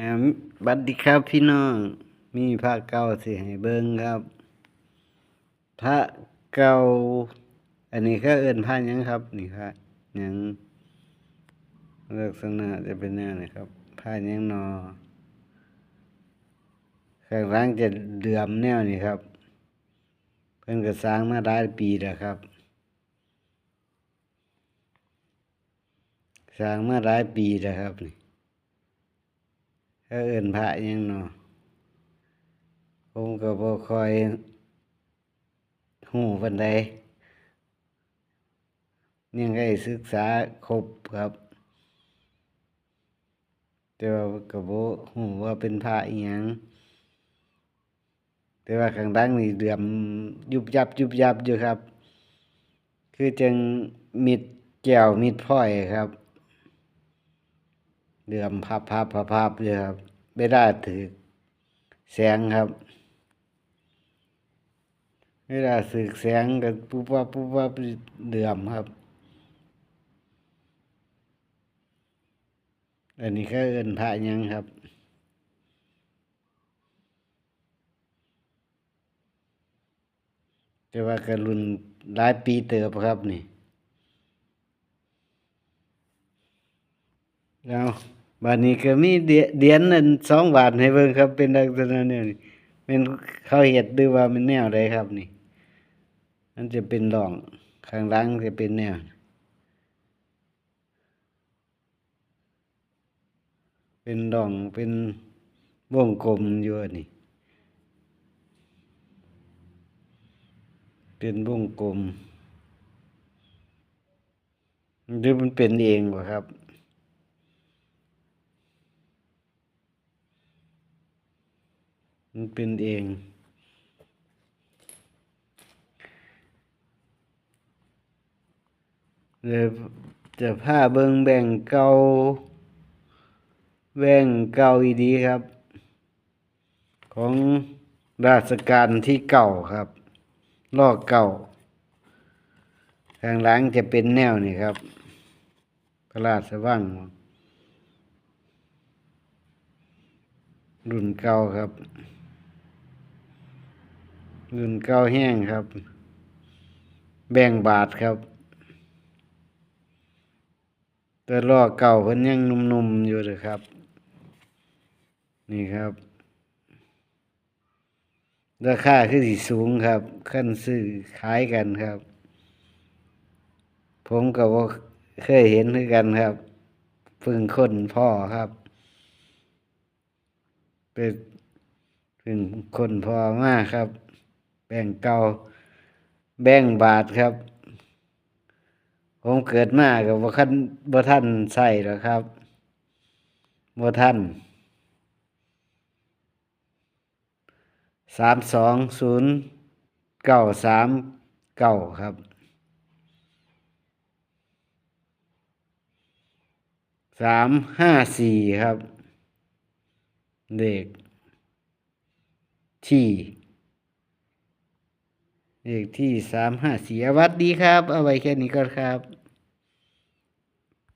อ่าบัดดีครับพี่น้อง มีพระเก่าสิให้เบิ่งครับ พระเก่า อันนี้ก็เอินพระยังครับ นี่ครับยังลักษณะจะเป็นแนวนี้ครับพระยังนอข้างหลังจะเดือมแนวนี้ครับ เพิ่นก็สร้างมาหลายปีแล้วครับสร้างมาหลายปีแล้วครับนี่ เขาเอิ้นพระยังเนาะผมก็บ่คอยฮู้ปานใดยังได้ศึกษาครบครับ แต่ว่าก็บ่ฮู้ว่าเป็นพระอิหยังแต่ว่าข้างหลังนี่เดือมยุบยับยุบยับอยู่ครับ คือจังมิดแก้วมิดพลอยครับ เดือมพับพับพับพับอยู่ครับไม่ได้ถือแสงครับไม่ได้สึกแสงกันปุ๊บปั๊บปุ๊บปั๊บเดือมครับ อันนี้ก็เอินพระยังครับแต่ว่าก็รุ่นหลายปีเติบครับนี่แล้ว บัดนี้ก็มีเดียเหรียญนั่นสองบาทให้เบิ่งครับ เป็นลักษณะแนวนี้เป็นเขาเฮ็ดหรือว่ามันแนวใดครับนี่ มันจะเป็นร่องข้างหลังจะเป็นแนวเป็นร่องเป็นวงกลมอยู่นี่ เป็นวงกลมหรือมันเป็นเองบ่ครับ มันเป็นเอง เลยจะผ้าเบิงแบ่งเกาแบ่งเกาอีดีครับ ของราชการที่เก่าครับลอกเก่าข้างหลังจะเป็นแนวนี่ครับ พระราชวังรุ่นเก่าครับ รุ่นเก่าแห้งครับ แบ่งบาทครับ แต่ล้อเก่าเพิ่นยังนุ่มๆอยู่เลยครับ นี่ครับ ราคาคือสิสูงครับ ขั้นซื้อขายกันครับ ผมก็บ่เคยเห็นคือกันครับเพิ่งคนพ่อครับเป็นเพิ่งคนพ่อมากครับ แบ่งเก่าแบ่งบาทครับ ผมเกิดมาก็บ่คันบ่ทันใช้หรอครับบ่ทันสามสองศูนย์เก้าสามเก้าครับสามห้าสี่ครับเลขที่ เลขที่สามห้าสี่วัดดีครับ เอาไว้แค่นี้ก่อนครับ